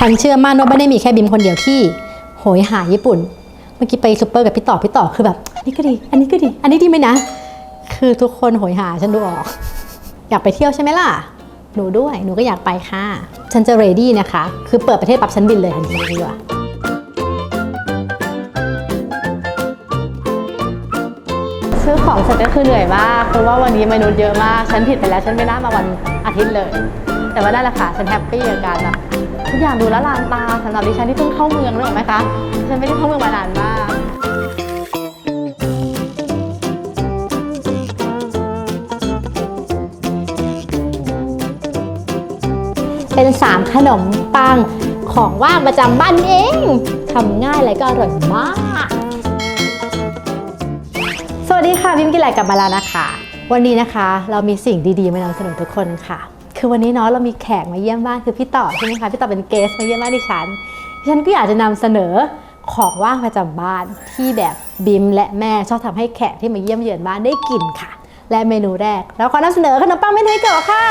ฉันเชื่อมั่นว่าไม่ได้มีแค่บิมคนเดียวที่โหยหาญี่ปุ่น เมื่อกี้ไปซูเปอร์กับพี่ต่อพี่ต่อคือแบบอันนี้ก็ดี อันนี้ก็ดี อันนี้ดีไหมนะ คือทุกคนโหยหาฉันดูออก อยากไปเที่ยวใช่ไหมล่ะหนูด้วยหนูก็อยากไปค่ะ ฉันจะ ready นะคะ คือเปิดประเทศปรับฉันบินเลยทันทีดีกว่าซื้อของเสร็จก็คือเหนื่อยมากเพราะว่าวันนี้มนุษย์เยอะมาก ฉันผิดไปแล้วฉันไม่น่ามาวันอาทิตย์เลย แต่ว่าได้ละค่ะฉันแฮปปี้กับการแบบทุกอย่างดูละลานตาสำหรับดิฉันที่เพิ่งเข้าเมืองนึกออกไหมคะฉันไม่ได้เข้าเมืองมานานมากเป็น 3 ขนมปังของว่างประจำบ้านเองทำง่ายและก็อร่อยมาก สวัสดีค่ะพิมกิไลกลับมาแล้วนะคะ วันนี้นะคะ เรามีสิ่งดีๆ มานำเสนอทุกคนค่ะ คือวันนี้เนาะเรามีแขกมาเยี่ยมบ้านคือพี่ต่อใช่ไหมคะพี่ต่อเป็นเกสมาเยี่ยมบ้านดิฉันดิฉันก็อยากจะนำเสนอของว่างประจำบ้านที่แบบบิมและแม่ชอบทำให้แขกที่มาเยี่ยมเยือนบ้านได้กินค่ะ และเมนูแรกเราขอนำเสนอขนมปังเมนเทโกะค่ะ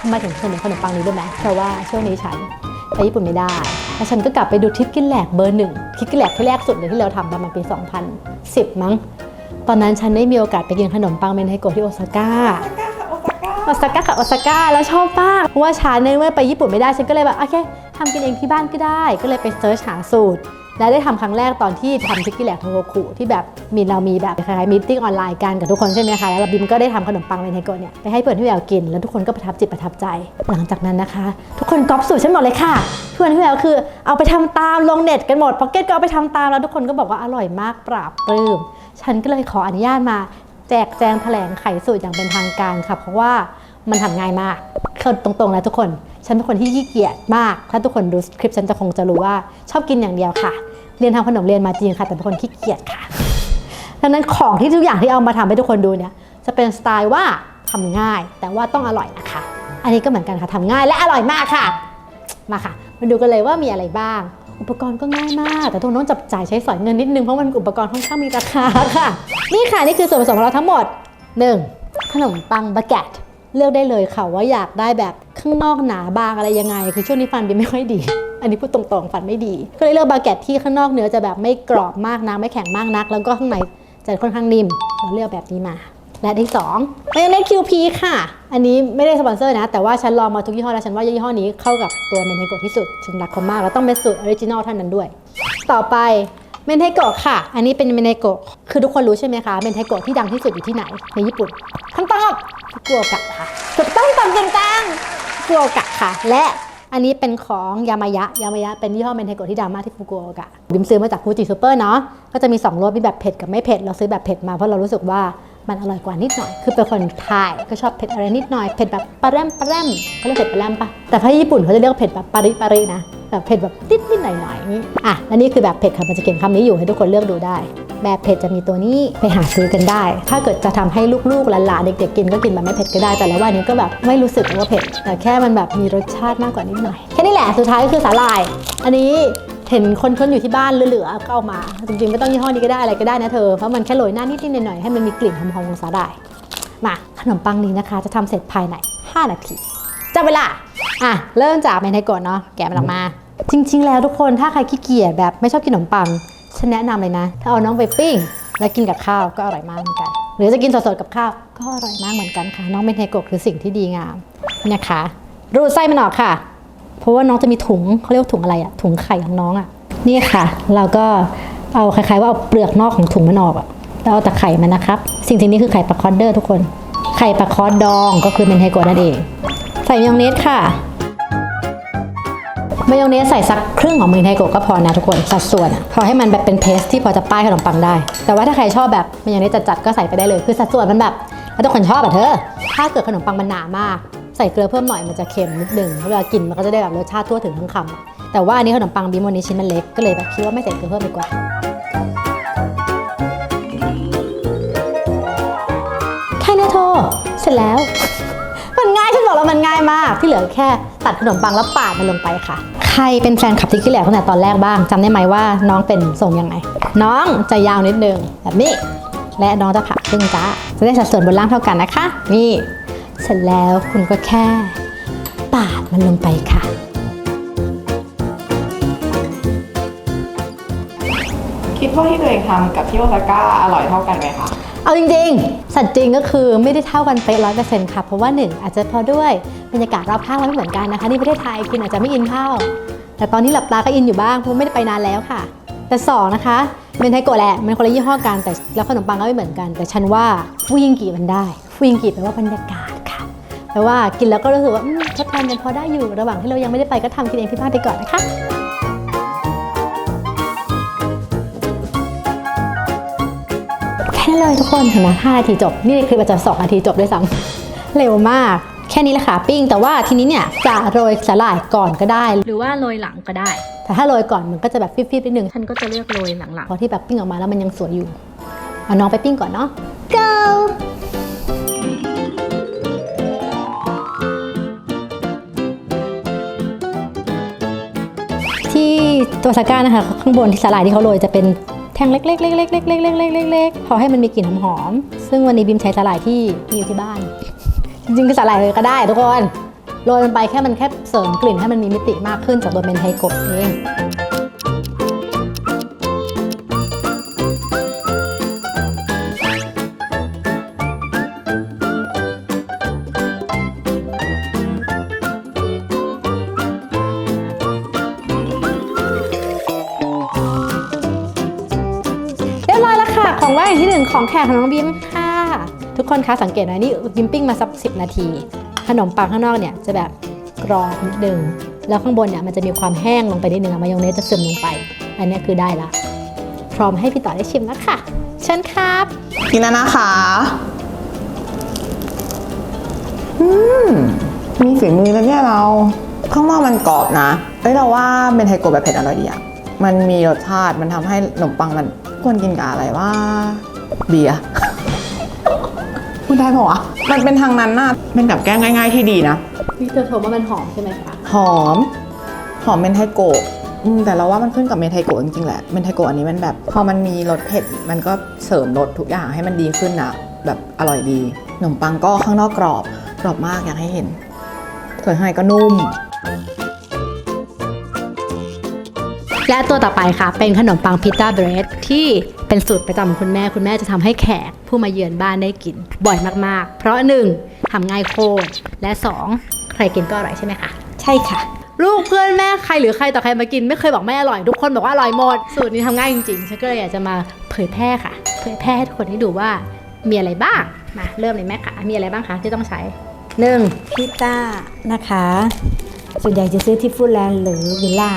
ทำไมถึงเสนอขนมปังนี้ด้วยไหมเพราะว่าช่วงนี้ฉันไปญี่ปุ่นไม่ได้ แล้วฉันก็กลับไปดูทิปกินแหลกเบอร์หนึ่งทิปกินแหลกที่แรกสุดเลยที่เราทำประมาณปี 2010 มั้ง ตอนนั้นฉันได้มีโอกาสไปกินขนมปังเมนไทโกะที่โอซาก้า โอซาก้าค่ะโอซาก้าแล้วชอบมากเพราะว่าฉันในเมื่อไปญี่ปุ่นไม่ได้ฉันก็เลยแบบโอเคทำกินเองที่บ้านก็ได้ ก็เลยไปเซิร์ชหาสูตร และได้ทำครั้งแรกตอนที่ทำทิกกี้แหลกโทโกคุที่แบบมีเรามีแบบคล้ายๆมีติ้งออนไลน์กันกับทุกคนใช่ไหมคะแล้วบิมก็ได้ทำขนมปังเมนไทโกะเนี่ยไปให้เพื่อนที่แววกินแล้วทุกคนก็ประทับจิตประทับใจ หลังจากนั้นนะคะ ทุกคนก๊อปสูตรฉันหมดเลยค่ะเพื่อนที่แววคือเอาไปทำตามลงเน็ตกันหมดพ็อกเก็ตก็เอาไปทำตามแล้วทุกคนก็บอกว่าอร่อยมากปราบปลื้มฉันก็เลยขออนุญาตมา แจกแจงแถลงไขสูตรอย่างเป็นทางการค่ะ เพราะว่ามันทำง่ายมากคือตรงๆแล้วทุกคน ฉันเป็นคนที่ขี้เกียจมาก ถ้าทุกคนดูคลิปฉันจะคงจะรู้ว่าชอบกินอย่างเดียวค่ะ เรียนทำขนมเรียนมาจริงค่ะ แต่เป็นคนขี้เกียจค่ะดังนั้นของที่ทุกอย่างที่เอามาทำให้ทุกคนดูเนี่ย จะเป็นสไตล์ว่าทำง่าย แต่ว่าต้องอร่อยนะคะ อันนี้ก็เหมือนกันค่ะทำง่ายและอร่อยมากค่ะ มาค่ะ มาดูกันเลยว่ามีอะไรบ้าง อุปกรณ์ก็ง่ายมาก แต่ทุกคนต้องจับจ่ายใช้สอยเงินนิดนึง เพราะมันอุปกรณ์ค่อนข้างมีราคาค่ะ นี่ค่ะ นี่คือส่วนผสมของเราทั้งหมด 1. ขนมปังบาเกตเลือกได้เลยค่ะว่าอยากได้แบบข้างนอกหนาบางอะไรยังไง คือช่วงนี้ฟันบีไม่ค่อยดี อันนี้พูดตรงๆฟันไม่ดี ก็เลยเลือกบาเกตที่ข้างนอกเนื้อจะแบบไม่กรอบมากนะไม่แข็งมากนัก แล้วก็ข้างในจะค่อนข้างนิ่มเราเลือกแบบนี้มา และที่2มายองเนสคิวพีค่ะ อันนี้ไม่ได้สปอนเซอร์นะ แต่ว่าฉันลองมาทุกยี่ห้อแล้ว ฉันว่ายี่ห้อนี้เข้ากับตัวเมนเทโกะที่สุด ฉันรักเขามาก แล้วต้องเป็นสูตรออริจินอลเท่านั้นด้วย ต่อไปเมนเทโกะค่ะ อันนี้เป็นเมนเทโกะ คือทุกคนรู้ใช่ไหมคะ เมนเทโกะที่ดังที่สุดอยู่ที่ไหน ในญี่ปุ่นคำตอบฟุกุโอกะค่ะถูกต้องตามเก่งจังฟุกุโอกะค่ะ และอันนี้เป็นของยามายะ ยามายะเป็นยี่ห้อเมนเทโกะที่ดังมากที่ฟุกุโอกะบิมซื้อมาจากฟูจิซูเปอร์เนาะ ก็จะมี2รสมีแบบเผ็ดกับไม่เผ็ด เราซื้อแบบเผ็ดมาเพราะเรารู้สึกว่า มันอร่อยกว่านิดหน่อย คือเป็นคนไทยก็ชอบเผ็ดอะไรนิดหน่อย เผ็ดแบบปลาแรมปลาแรมเขาเรียกเผ็ดปลาแรมปะแต่ถ้าญี่ปุ่นเขาจะเรียกเผ็ดแบบปาริปารินะ แบบเผ็ดแบบนิดนิดหน่อยหน่อยอะ และนี่คือแบบเผ็ดค่ะ มันจะเขียนคำนี้อยู่ให้ทุกคนเลือกดูได้ แบบเผ็ดจะมีตัวนี้ไปหาซื้อกันได้ ถ้าเกิดจะทำให้ลูกๆหลานๆเด็กๆกินก็กินแบบไม่เผ็ดก็ได้ แต่แล้วว่าอันนี้ก็แบบไม่รู้สึกว่าเผ็ด แต่แค่มันแบบมีรสชาติมากกว่านิดหน่อย แค่นี้แหละ สุดท้ายก็คือสาหร่าย อันนี้ เห็นคนคนอยู่ที่บ้านเหลือๆก็เอามา จริงๆไม่ต้องยี่ห้อนี้ก็ได้อะไรก็ได้นะเธอ เพราะมันแค่โรยหน้านิดๆหน่อยๆให้มันมีกลิ่นหอมๆของสาหร่าย มาขนมปังนี้นะคะ จะทำเสร็จภายใน 5 นาทีจับเวลา อะ เริ่มจากเมนไทโกะเนาะแกะมันออกมา จริง ๆ แล้วทุกคนถ้าใครขี้เกียจแบบไม่ชอบกินขนมปังฉันแนะนำเลยนะ ถ้าเอาน้องไปปิ้ง แล้วกินกับข้าวก็อร่อยมากเหมือนกัน หรือจะกินสดๆกับข้าวก็อร่อยมากเหมือนกันค่ะ น้องเมนไทโกะคือสิ่งที่ดีงามนี่นะคะรูดไส้มันออกค่ะ เพราะว่าน้องจะมีถุงเขาเรียกว่าถุงอะไรอะถุงไข่ของน้องอะนี่ค่ะ เราก็เอาคล้ายๆว่าเอาเปลือกนอกของถุงมันออกอะแล้วเอาแต่ไข่มันนะครับ สิ่งที่นี้คือไข่ปลาคอดเดอร์ทุกคน ไข่ปลาคอดดองก็คือเมนไทโกะนั่นเอง ใส่มายองเนสค่ะมายองเนสใส่สักครึ่งของเมนไทโกะก็พอนะทุกคนสัดส่วนอะพอให้มันแบบเป็นเพสที่พอจะป้ายขนมปังได้ แต่ว่าถ้าใครชอบแบบมายองเนสจัดๆก็ใส่ไปได้เลย คือสัดส่วนมันแบบแล้วทุกคนชอบอะเธอ ถ้าเกิดขนมปังมันหนามาก ใส่เกลือเพิ่มหน่อยมันจะเค็มนิดนึงเวลากินมันก็จะได้แบบรสชาติทั่วถึงทั้งคำแต่ว่าอันนี้ขนมปังบิมวันนี้ชิ้นมันเล็กก็เลยแบบคิดว่าไม่ใส่เกลือเพิ่มดีกว่าแค่นี้โทเสร็จแล้ว มันง่ายฉันบอกแล้วมันง่ายมาก ที่เหลือแค่ตัดขนมปังแล้วปาดมันลงไปค่ะ ใครเป็นแฟนคลับที่กี้แหลกตั้งแต่ตอนแรกบ้างจำได้ไหมว่าน้องเป็นทรงยังไง น้องจะยาวนิดนึงแบบนี้และน้องจะผ่าครึ่งจ้าจะได้สัดส่วนบนล่างเท่ากันนะคะ นี่ เสร็จแล้วคุณก็แค่ปาดมันลงไปค่ะ คิดว่าที่ตัวเองทำกับที่โอซาก้าอร่อยเท่ากันไหมคะ เอาจริงๆ สัตว์จริงก็คือไม่ได้เท่ากันเป๊ะร้อยเปอร์เซ็นต์ค่ะ เพราะว่าหนึ่งอาจจะพอด้วยบรรยากาศรอบข้างเราไม่เหมือนกันนะคะที่ประเทศไทยกินอาจจะไม่อินเท่า แต่ตอนนี้หลับตาก็อินอยู่บ้างเพราะไม่ได้ไปนานแล้วค่ะ แต่สองนะคะเป็นไทยโกะแหละมันคนละยี่ห้อกันแต่แล้วขนมปังก็ไม่เหมือนกัน แต่ฉันว่าฟูยิงกีมันได้ฟูยิงกีแปลว่าบรรยากาศ แปลว่ากินแล้วก็รู้สึกว่าอืมทดแทนกันพอได้อยู่ระหว่างที่เรายังไม่ได้ไปก็ทำกินเองที่บ้านไปก่อนนะคะแค่นั้นเลยทุกคนเห็นไหม5นาทีจบ นี่คืออาจจะ2นาทีจบด้วยซ้ำเร็วมากแค่นี้แหละค่ะปิ้ง แต่ว่าทีนี้เนี่ยจะโรยสาหร่ายก่อนก็ได้ หรือว่าโรยหลังก็ได้ แต่ถ้าโรยก่อนมันก็จะแบบฟิบๆนิดนึงฉันก็จะเลือกโรยหลังเพราะที่แบบปิ้งออกมาแล้วมันยังสวยอยู่เอาน้องไปปิ้งก่อนเนาะ go ที่ตัวซาก้านะคะข้างบนที่สาหร่ายที่เขาโรยจะเป็นแท่งเล็กๆเล็กๆเล็กๆเล็กๆเล็กๆๆพอให้มันมีกลิ่นหอมๆซึ่งวันนี้บิมใช้สาหร่ายที่มีอยู่ที่บ้าน จริงๆคือสาหร่ายเลยก็ได้ทุกคนโรยมันไปแค่มันแค่เสริมกลิ่นให้มันมีมิติมากขึ้นจากตัวเป็นไทโกะเอง ของแขกของน้องบิมค่ะ ทุกคนคะสังเกตนะนี่บิมปิ้งมาสักสินาที ขนมปังข้างนอกเนี่ยจะแบบกรอบนิดนึงแล้วข้างบนเนี่ยมันจะมีความแห้งลงไปนิดนึงอมายองเนสจะซึมลงไป อันนี้คือได้ละ พร้อมให้พี่ต่อได้ชิมแล้วค่ะเชิญครับกินแล้วนะคะอืมมีฝีมือแล้วเนี่ยเราข้างนอกมันกรอบนะเอ้ยเราว่าเบนไทโกะแบบเผ็ดอร่อยดีอะมันมีรสชาติมันทำให้ขนมปังมันควรกินกับอะไรว่า เบียร์พูดได้ปะวะมันเป็นทางนั้นน่ะเป็นกับแก้มง่าย ๆ ที่ดีนะ พี่เธอชมว่ามันหอมใช่ไหมคะ หอม หอมเมนไทโกะอืมแต่เราว่ามันขึ้นกับเมนไทโกะจริงๆแหละ เมนไทโกะอันนี้มันแบบ พอมันมีรสเผ็ด มันก็เสริมรสทุกอย่างให้มันดีขึ้นนะแบบอร่อยดีขนมปังก็ข้างนอกกรอบ กรอบมากอยากให้เห็นส่วนข้างในก็นุ่ม และตัวต่อไปค่ะ เป็นขนมปังพิต้าเบรดที่เป็นสูตรประจำของคุณแม่ คุณแม่จะทำให้แขกผู้มาเยือนบ้านได้กินบ่อยมากๆ เพราะ 1. ทำง่ายโคตรและ 2. ใครกินก็อร่อยใช่ไหมคะ ใช่ค่ะ ลูกเพื่อนแม่ใครหรือใครต่อใครมากิน ไม่เคยบอกไม่อร่อยทุกคนบอกว่าอร่อยหมด สูตรนี้ทำง่ายจริงๆฉันก็เลยอยากจะมาเผยแพร่ค่ะ เผยแพร่ให้ทุกคนได้ดูว่ามีอะไรบ้างมาเริ่มเลยแม่ค่ะ มีอะไรบ้างคะที่ต้องใช้หนึ่งพิต้านะคะ ส่วนใหญ่จะซื้อที่ฟูดแลนด์หรือวิลล่า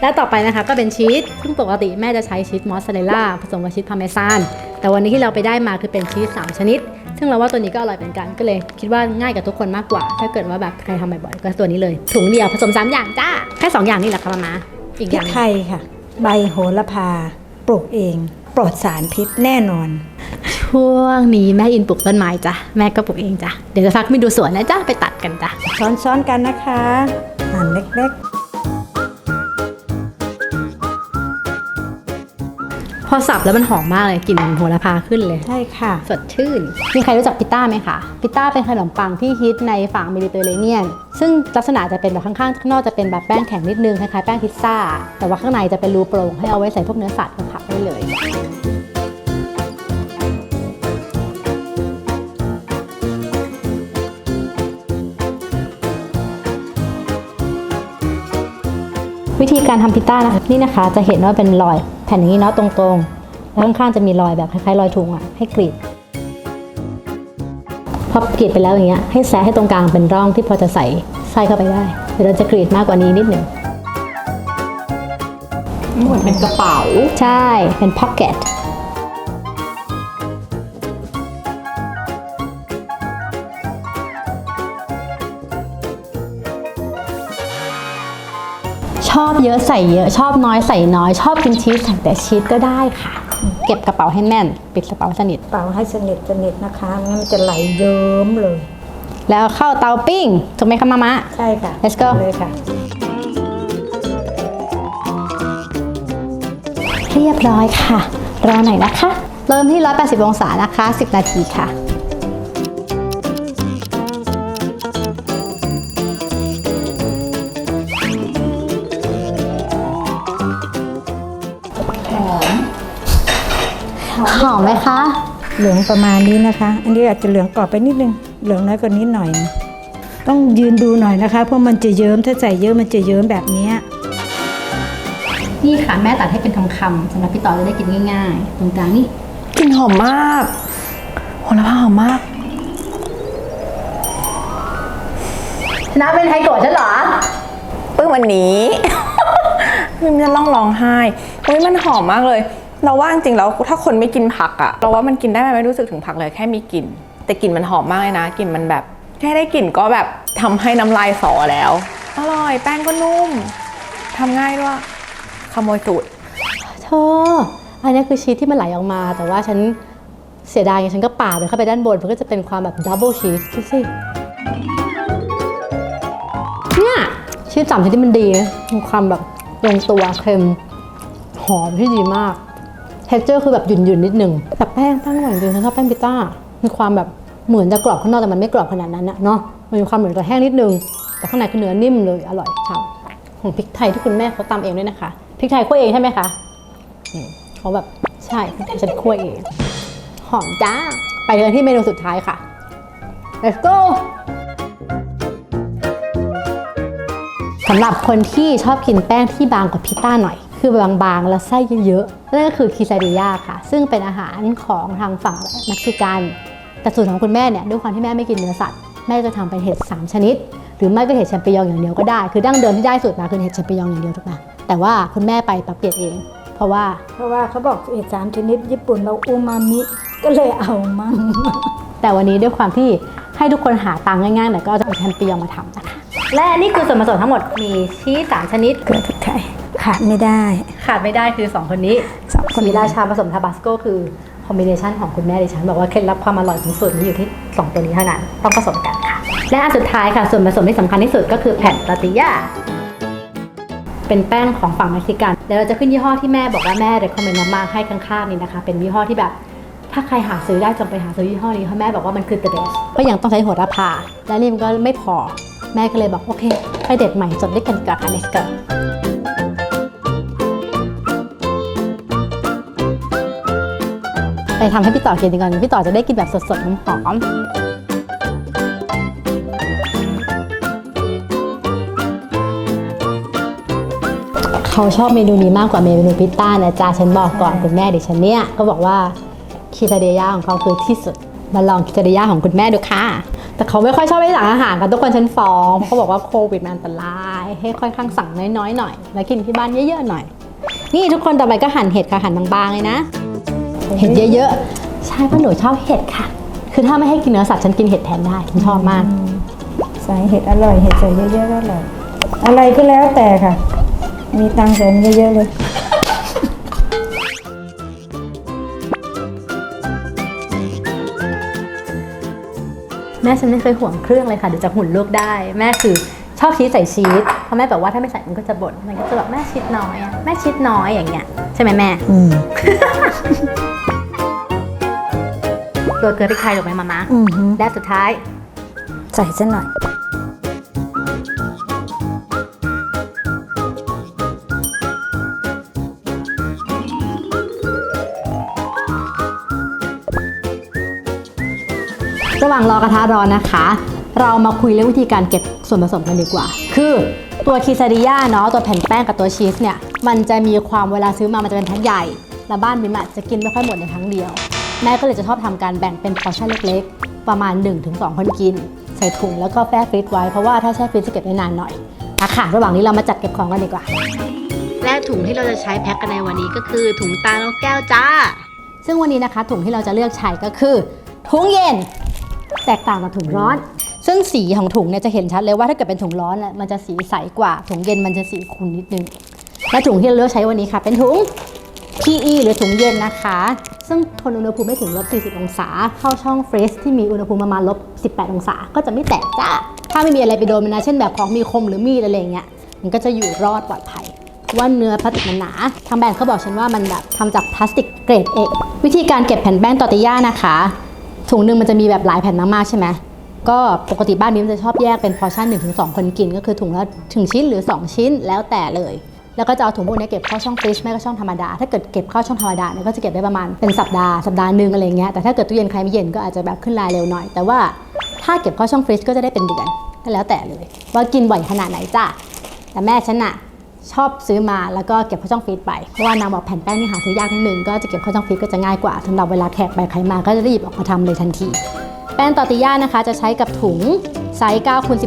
และต่อไปนะคะก็เป็นชีสซึ่งปกติแม่จะใช้ชีสมอสซาเรลล่าผสมกับชีสพาเมซาน แต่วันนี้ที่เราไปได้มาคือเป็นชีส3ชนิด ซึ่งเราว่าตัวนี้ก็อร่อยเหมือนกัน ก็เลยคิดว่าง่ายกับทุกคนมากกว่า ถ้าเกิดว่าแบบใครทำบ่อยๆก็ตัวนี้เลย ถุงเดียวผสม 3 อย่างจ้า แค่ 2 อย่างนี่แหละค่ะมามาอีกพอริกย่างหนึ่งไทยค่ะ ใบโหระพา ปลูกเอง ปลอดสารพิษแน่นอน ช่วงนี้แม่อินปลูกต้นไม้จ้ะแม่ก็ปลูกเองจ้ะเดี๋ยวจะพักไปดูสวนนะจ้ะไปตัดกันจ้ะซ้อนๆกันนะคะหั่นเล็ก พอสับแล้วมันหอมมากเลยกลิ่นโหระพาขึ้นเลยๆใช่ค่ะ สดชื่น มีใครรู้จักพิต้าไหมคะพิต้าเป็นขนมปังที่ฮิตในฝั่งเมดิเตอร์เรเนียน ซึ่งลักษณะจะเป็นแบบข้างๆข้างนอกจะเป็นแบบแป้งแข็งนิดนึงคล้ายๆแป้งพิซซ่า แต่ว่าข้างในจะเป็นรูโปร่งให้เอาไว้ใส่พวกเนื้อสัตว์กับผักได้เลยวิธีการทำพิต้านะคะนี่นะคะจะเห็นว่าเป็นรอยแผ่นอย่างนี้เนาะตรงๆ แล้วข้างๆจะมีรอยแบบคล้ายๆรอยถุงอะให้กรีดพอกรีดไปแล้วอย่างเงี้ยให้แซะให้ตรงกลางเป็นร่องที่พอจะใส่ไส้เข้าไปได้เดี๋ยวเราจะกรีดมากกว่านี้นิดหนึ่งเหมือนเป็นกระเป๋า ใช่เป็นพ็อกเก็ต เยอะใส่เยอะชอบน้อยใส่น้อย ชอบกินชีสใส่แต่ชีสก็ได้ค่ะ เก็บกระเป๋าให้แน่น ปิดกระเป๋าสนิท เป่าให้สนิทสนิทนะคะไม่งั้นมันจะไหลเยิ้มเลย แล้วเข้าเตาปิ้งถูกไหมคะมามะ ใช่ค่ะ Let's go เลยค่ะ เรียบร้อยค่ะ รอหน่อยนะคะ เริ่มที่ 180 องศานะคะ 10 นาทีค่ะ อมไหมคะ เหลืองประมาณนี้นะคะ อันนี้อาจจะเหลืองกรอบไปนิดนึง เหลืองน้อยกว่านี้หน่อยนะต้องยืนดูหน่อยนะคะ เพราะมันจะเยิ้ม ถ้าใส่เยอะมันจะเยิ้มแบบเนี้ยนี่ค่ะแม่ตัดให้เป็นคำๆสำหรับพี่ต่อจะได้กินง่ายๆ ตรงกลางนี่กลิ่นหอมมากโหระพาหอมมาก ชนะเป็นไทยโกรธฉันเหรอปึ้งวันนี้มิมจะร้องร้องไห้เฮ้ยมันหอมมากเลย เราว่าจริงๆแล้วถ้าคนไม่กินผักอะเราว่ามันกินได้ไหมไม่รู้สึกถึงผักเลยแค่มีกลิ่นแต่กลิ่นมันหอมมากเลยนะกลิ่นมันแบบแค่ได้กลิ่นก็แบบทำให้น้ำลายสอแล้ว อร่อยแป้งก็นุ่มทำง่ายด้วยขโมยสูตรเธออันนี้คือชีสที่มันไหลออกมา แต่ว่าฉันเสียดายไงฉันก็ปาดมันเข้าไปด้านบนมันก็จะเป็นความแบบดับเบิลชีสดูสิเนี่ยชีสสามชนิดมันดีนะมีความแบบลงตัวเค็มหอมที่ดีมาก เท็กเจอร์คือแบบหยุ่นๆนิดนึงแต่แป้งแป้งอร่อยจริงฉันชอบแป้งพิต้ามีความแบบเหมือนจะกรอบข้างนอกแต่มันไม่กรอบขนาดนั้นนะเนาะมันมีความเหมือนกับแห้งนิดนึง แต่ข้างในคือเนื้อนิ่มเลยอร่อยฉ่ำของพริกไทยที่คุณแม่เขาตำเองด้วยนะคะพริกไทยคั่วเองใช่ไหมคะเขาแบบใช่ฉันคั่วเอง หอมจ้า ไปกันที่เมนูสุดท้ายค่ะ let's go สำหรับคนที่ชอบกินแป้งที่บางกว่าพิต้าหน่อย คือบางๆ แล้วไส้เยอะๆ นั่นก็คือคิซาดิยาค่ะ ซึ่งเป็นอาหารของทางฝั่งเม็กซิกัน แต่สูตรของคุณแม่เนี่ยด้วยความที่แม่ไม่กินเนื้อสัตว์ แม่จะทำเป็นเห็ด 3 ชนิด หรือไม่ก็เห็ดแชมปิญองอย่างเดียวก็ได้ คือดั้งเดิมที่ได้สูตรมาคือเห็ดแชมปิญองอย่างเดียวถูกไหมแต่ว่าคุณแม่ไปปรับเปลี่ยนเอง เพราะว่า เพราะว่าเขาบอกเอกสามชนิด ญี่ปุ่นเราอูมามิ ก็เลยเอามั่งแต่วันนี้ด้วยความที่ให้ทุกคนหาตังค์ง่ายๆหน่อยก็เอาแชมปิญองมาทำนะคะ และนี่คือส่วนผสมทั้งหมดมีชีสสามชนิด เกลือพริกไทยขาดไม่ได้ขาดไม่ได้คือ 2 คนนี้สองคนนี้สีราชาผสมทาบาสโกคือคอมบิเนชันของคุณแม่ดิฉัน บอกว่าเคล็ดลับความอร่อยของสูตรนี้อยู่ที่ 2 ตัวนี้เท่านั้น ต้องผสมกันค่ะ และอันสุดท้ายค่ะ ส่วนผสมที่สำคัญที่สุดก็คือแผ่นตอร์ติยาเป็นแป้งของฝั่งเม็กซิกันเดี๋ยวเราจะขึ้นยี่ห้อที่แม่บอกว่าแม่เรคคอมเมนต์มากๆให้ข้างๆนี่นะคะ เป็นยี่ห้อที่แบบ ถ้าใครหาซื้อได้จงไปหาซื้อยี่ห้อนี้เพราะแม่บอกว่ามันคือ the best ก็ยังต้องใช้โหระพาและนี่มันก็ไม่พอ แม่ก็เลยบอกโอเค ไปเด็ดใหม่สดด้วยกันดีกว่อนค่ะ let's go ไปทำให้พี่ต่อกินดีกว่าพี่ต่อจะได้กินแบบสดๆหอมๆเขาชอบเมนูนี้มากกว่าเมนูพิซซ่านะจ๊ะฉันบอกก่อนคุณแม่ดิฉันเนี่ยก็บอกว่าคิซาเดียของเขาคือที่สุด มาลองคิซาเดียของคุณแม่ดูค่ะ แต่เขาไม่ค่อยชอบให้สั่งอาหารกันทุกคนฉันฟ้องเพราะเขาบอกว่าโควิดมันอันตราย ให้ค่อยข้างสั่งน้อยๆหน่อย แล้วกินที่บ้านเยอะๆหน่อย นี่ทุกคนต่อไปก็หั่นเห็ดค่ะหั่นบางๆเลยนะ เห็ดเยอะๆ ใช่เพราะหนูชอบเห็ดค่ะ คือถ้าไม่ให้กินเนื้อสัตว์ฉันกินเห็ดแทนได้ฉันชอบมาก ใส่เห็ดอร่อยเห็ดใส่เยอะๆก็อร่อยอะไรก็แล้วแต่ค่ะ มีตังค์ใส่มันเยอะๆเลย แม่ฉันไม่เคยห่วงเครื่องเลยค่ะเดี๋ยวจะหุ่นลูกได้ แม่คือชอบชีสใส่ชีสเพราะแม่แบบว่าถ้าไม่ใส่มันก็จะบ่นมันก็จะแบบแม่ชีสน้อยอะแม่ชีสน้อยอย่างเงี้ยใช่ไหมแม่อืมโรยเกลือพริกไทยลงไปมามาอือหือและสุดท้าย ใส่ซะหน่อย ระหว่างรอกระทะร้อนนะคะ เรามาคุยเรื่องวิธีการเก็บส่วนผสมกันดีกว่า คือตัวคิซาดิยาเนาะตัวแผ่นแป้งกับตัวชีสเนี่ยมันจะมีความเวลาซื้อมามันจะเป็นแพ็คใหญ่ แล้วบ้านบิมอะจะกินไม่ค่อยหมดในครั้งเดียว แม่ก็เลยจะชอบทำการแบ่งเป็นพอร์ชั่นเล็กๆ ประมาณ 1-2 คนกิน ใส่ถุงแล้วก็แช่ฟรีซไว้เพราะว่าถ้าแช่ฟรีซจะเก็บได้นานหน่อยอะค่ะ ระหว่างนี้เรามาจัดเก็บของกันดีกว่า และถุงที่เราจะใช้แพ็คกันในวันนี้ก็คือถุงตาลกแก้วจ้า ซึ่งวันนี้นะคะถุงที่เราจะเลือกใช้ก็คือ ถุงเย็น แตกต่างกับถุงร้อน ซึ่งสีของถุงเนี่ยจะเห็นชัดเลยว่าถ้าเกิดเป็นถุงร้อนน่ะมันจะสีใสกว่าถุงเย็นมันจะสีขุ่นนิดนึง และถุงที่เราเลือกใช้วันนี้ค่ะ เป็นถุง PE หรือถุงเย็นนะคะ ซึ่งทนอุณหภูมิไม่ถึงลบ 40 องศา เข้าช่องฟรีซที่มีอุณหภูมิประมาณลบ 18 องศา ก็จะไม่แตกจ้า ถ้าไม่มีอะไรไปโดนมันนะ เช่นแบบของมีคมหรือมีดอะไรอย่างเงี้ย มันก็จะอยู่รอดปลอดภัยว่าเนื้อพลาสติกมันหนา ทางแบรนด์เขาบอกฉันว่ามันแบบทำจากพลาสติกเกรดเอวิธีการเก็บแผ่นแป้งตอร์ติย่านะคะ ถุงหนึ่งมันจะมีแบบหลายแผ่นมากๆใช่ไหมก็ปกติบ้านนี้มันจะชอบแยกเป็นพอร์ชั่น1-2คนกิน ก็คือถุงละถึงชิ้นหรือ 2 ชิ้นแล้วแต่เลย แล้วก็จะเอาถุงพวกนี้เก็บเข้าช่องฟรีซไม่ก็ช่องธรรมดา ถ้าเกิดเก็บเข้าช่องธรรมดาเนี่ยก็จะเก็บได้ประมาณเป็นสัปดาห์สัปดาห์หนึ่งอะไรเงี้ยแต่ถ้าเกิดตู้เย็นใครไม่เย็นก็อาจจะแบบขึ้นลายเร็วหน่อย แต่ว่าถ้าเก็บเข้าช่องฟรีซก็จะได้เป็นเดือนก็แล้วแต่เลย ว่ากินบ่อยขนาดไหนจ้ะแต่แม่ฉันน่ะ ชอบซื้อมาแล้วก็เก็บเข้าช่องฟรีซไป เพราะว่านางบอกแผ่นแป้งนี่หาซื้อยากนิดนึงก็จะเก็บเข้าช่องฟรีซก็จะง่ายกว่าสำหรับเวลาแขกไปใครมาก็จะได้หยิบออกมาทำเลยทันที แป้งตอติย่านะคะจะใช้กับถุงไซส์9คูณ14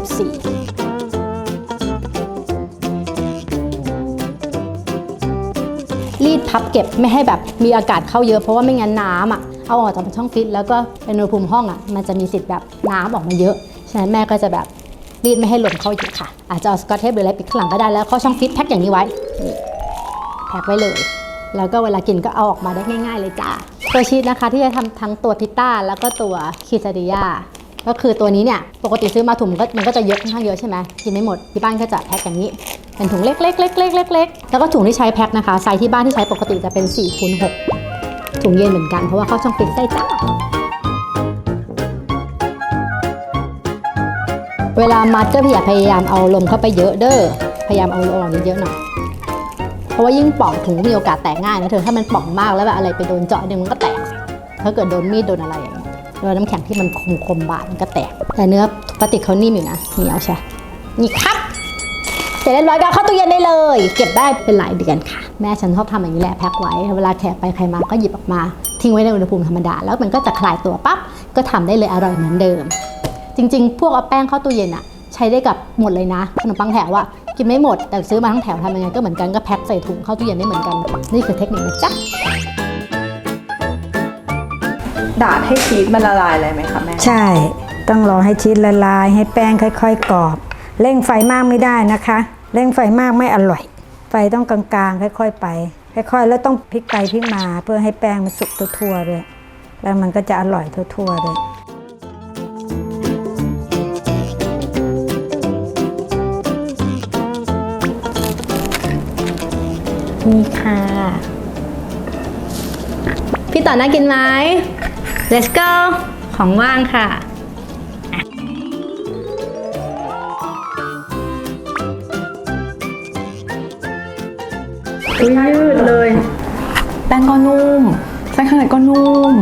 รีดพับเก็บไม่ให้แบบมีอากาศเข้าเยอะเพราะว่าไม่งั้นน้ำอะเอาออกจากช่องฟิตแล้วก็เป็นอุณหภูมิห้องอะมันจะมีสิทธิ์แบบน้ำออกมาเยอะ ฉะนั้นแม่ก็จะแบบ รีดไม่ให้หล่นเข้าเยอะค่ะ อาจจะเอาสกอตเทปหรืออะไรปิดข้างหลังก็ได้แล้วเข้าช่องฟิตแพ็คอย่างนี้ไว้นี่แพ็คไว้เลย แล้วก็เวลากินก็เอาออกมาได้ง่าย ๆ เลยจ้าตัวชีสนะคะที่จะทำทั้งตัวพิต้าแล้วก็ตัวคิซาดิยาก็คือตัวนี้เนี่ยปกติซื้อมาถุงมันก็มันก็จะเยอะค่อนข้างเยอะใช่ไหมกินไม่หมดที่บ้านก็จะแพ็คอย่างนี้ เป็นถุงเล็กๆเล็กๆเล็กๆแล้วก็ถุงที่ใช้แพ็คนะคะไซส์ที่บ้านที่ใช้ปกติจะเป็น4คูณ6ถุงเย็นเหมือนกันเพราะว่าเข้าช่องฟิตได้จ้า วลามัดก็อย่าพยายามเอาลมเข้าไปเยอะเด้อ พยายามเอาลมออกเยอะๆหน่อย เพราะว่ายิ่งป่องถุงมีโอกาสแตกง่ายนะเธอ ถ้ามันป่องมากแล้วแบบอะไรไปโดนเจาะหนึ่งมันก็แตก ถ้าเกิดโดนมีดโดนอะไรอย่างเงี้ยโดนน้ำแข็งที่มันคมๆบาดมันก็แตก แต่เนื้อพลาสติกเขานิ่มอยู่นะ เหนียวใช่ นี่ครับ เสร็จเรียบร้อยก็เข้าตู้เย็นได้เลย เก็บได้เป็นหลายเดือนค่ะ แม่ฉันชอบทำอย่างนี้แหละแพ็คไว้ เวลาแขกไปใครมาก็หยิบออกมา ทิ้งไว้ในอุณหภูมิธรรมดา แล้วมันก็จะคลายตัวปั๊บ ก็ทำได้เลยอร่อยเหมือนเดิม จริง ๆ พวกเอาแป้งเข้าตู้เย็นอะใช้ได้กับหมดเลยนะขนมปังแถวอะกินไม่หมดแต่ซื้อมาทั้งแถวทำยังไงก็เหมือนกันก็แพ็คใส่ถุงเข้าตู้เย็นได้เหมือนกันนี่คือเทคนิคนะจ๊ะดาดให้ชีสมันละลายเลยไหมคะแม่ใช่ ต้องรอให้ชีสละลาย ให้แป้งค่อย ๆกรอบ เร่งไฟมากไม่ได้นะคะ เร่งไฟมากไม่อร่อย ไฟต้องกลางๆ ค่อย ๆ ไป ค่อยๆ แล้วต้องพลิกไปพลิกมาเพื่อให้แป้งมันสุกทั่วๆด้วยแล้วมันก็จะอร่อยทั่วๆด้วย นี่ค่ะ พี่ต่อน่ากินไหม let's go ของว่างค่ะยืดเลย แป้งก็นุ่มไส้ข้างในก็นุ่ม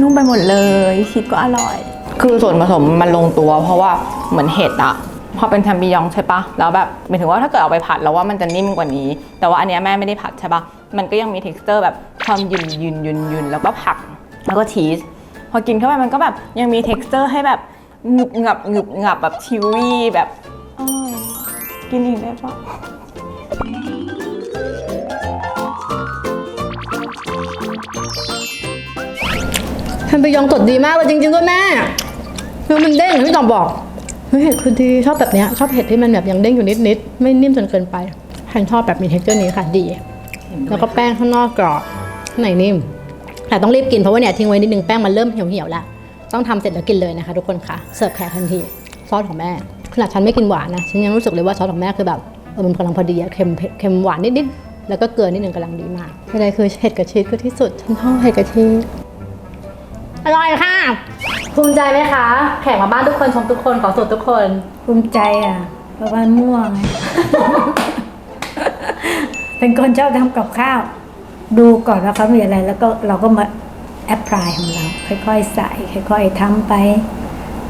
นุ่มไปหมดเลยชีสก็อร่อย คือส่วนผสมมันลงตัว เพราะว่าเหมือนเห็ดอะ พอเป็นแทมปิยองใช่ปะแล้วแบบหมายถึงว่าถ้าเกิดเอาไปผัดแล้วว่ามันจะนิ่มกว่านี้ แต่ว่าอันเนี้ยแม่ไม่ได้ผัดใช่ปะมันก็ยังมี t e x t อร์แบบความยืนยืนยืนยืนแล้วก็ผักแล้วก็ชีสพอกินเข้าไปมันก็แบบยังมี t e x t อร์ให้แบบหนึบหงับหนึบหงับแบบชิวี่แบบกินอีกได้ปะแฮมเบอร์ยองสดดีมากเลยจริงๆด้วยแม่คือมันเด้งอย่างที่ตอบบอก เฮ้ยเห็ดคือดีชอบแบบเนี้ยชอบเห็ดที่มันแบบยังเด้งอยู่นิดๆไม่นิ่มจนเกินไปแพนชอบแบบมีเท็กเจอร์นี้ค่ะดี แล้วก็แป้งข้างนอกกรอบข้างในนิ่ม แต่ต้องรีบกินเพราะว่าเนี่ยทิ้งไว้นิดนึงแป้งมันเริ่มเหี่ยวๆแล้ว ต้องทำเสร็จแล้วกินเลยนะคะทุกคนค่ะ เสิร์ฟแขกทันที ซอสของแม่ขนาดฉันไม่กินหวานนะฉันยังรู้สึกเลยว่าซอสของแม่คือแบบเออมันกำลังพอดีอะเค็มเผ็ดเค็มหวานนิดๆแล้วก็เกลือนิดนึงกำลังดีมากอะไรคือเห็ดกับชีสคือที่สุดฉันชอบเห็ดกับชีสอร่อยค่ะ ภูมิใจไหมคะ แขกมาบ้านทุกคนชมทุกคนขอสูตรทุกคน ภูมิใจอะ เพราะว่าม่วงไงเป็นคนชอบทำกับข้าว ดูก่อนว่าเขามีอะไร แล้วก็เราก็มาแอพพลายของเรา ค่อยๆใส่ ค่อยๆทำไป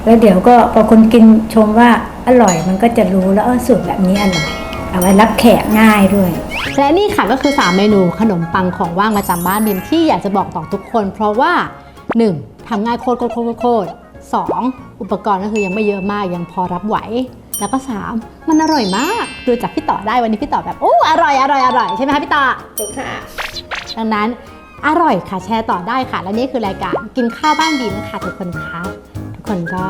แล้วเดี๋ยวก็พอคนกินชมว่าอร่อยมันก็จะรู้แล้วเออสูตรแบบนี้อร่อยเอาไว้รับแขกง่ายด้วย และนี่ค่ะก็คือ 3 เมนูขนมปังของว่างประจำบ้านบิมที่อยากจะบอกต่อทุกคน เพราะว่า 1. ทำง่ายโคตรโคตรโคตรโคตรสองอุปกรณ์ก็คือยังไม่เยอะมากยังพอรับไหว แล้วก็ 3 มันอร่อยมากดูจากพี่ต่อได้วันนี้พี่ต่อแบบโอ้อร่อยอร่อยอร่อยใช่ไหมคะพี่ต่อค่ะ ดังนั้นอร่อยค่ะแชร์ต่อได้ค่ะ และนี่คือรายการกินข้าวบ้านบิมค่ะทุกคนคะทุกคนก็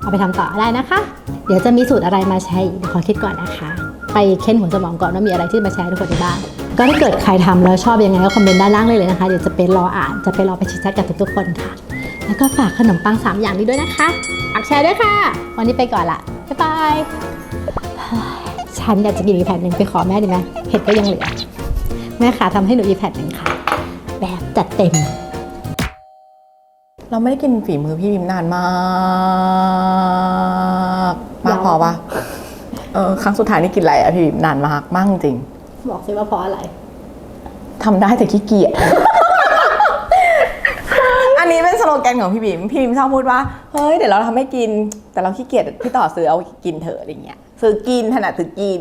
เอาไปทำต่อได้นะคะ เดี๋ยวจะมีสูตรอะไรมาแชร์อีกเดี๋ยวขอคิดก่อนนะคะ ไปเค้นหัวสมองก่อนว่ามีอะไรที่มาแชร์ให้ทุกคนได้บ้างก็ถ้าเกิดใครทำแล้วชอบยังไงก็คอมเมนต์ด้านล่างเลยเลยนะคะเดี๋ยวจะไปรออ่านจะไปรอไปชิดแชทกับทุกๆคนค่ะ แล้วก็ฝากขนมปัง 3 อย่างนี้ด้วยนะคะ ฝากแชร์ด้วยค่ะ วันนี้ไปก่อนละ บ๊ายบายเฮ้ยฉันอยากจะกินอีกแผ่นหนึ่งไปขอแม่ดีไหมเห็ดก็ยังเหลือ แม่ขาทำให้หนูอีกแผ่นหนึ่งค่ะ แบบจัดเต็ม เราไม่ได้กินฝีมือพี่บิมนานมากมากพอปะเออครั้งสุดท้ายนี่กินอะไรอะพี่บิมนานมากมากจริง บอกสิว่าเพราะอะไรทำได้แต่ขี้เกียจ อันนี้เป็นสโลแกนของพี่บิมพี่บิมชอบพูดว่า เฮ้ย เดี๋ยวเราทำให้กิน แต่เราขี้เกียจพี่ต่อซื้อเอากินเถอะอะไรเงี้ยซื้อกินถนัดซื้อกิน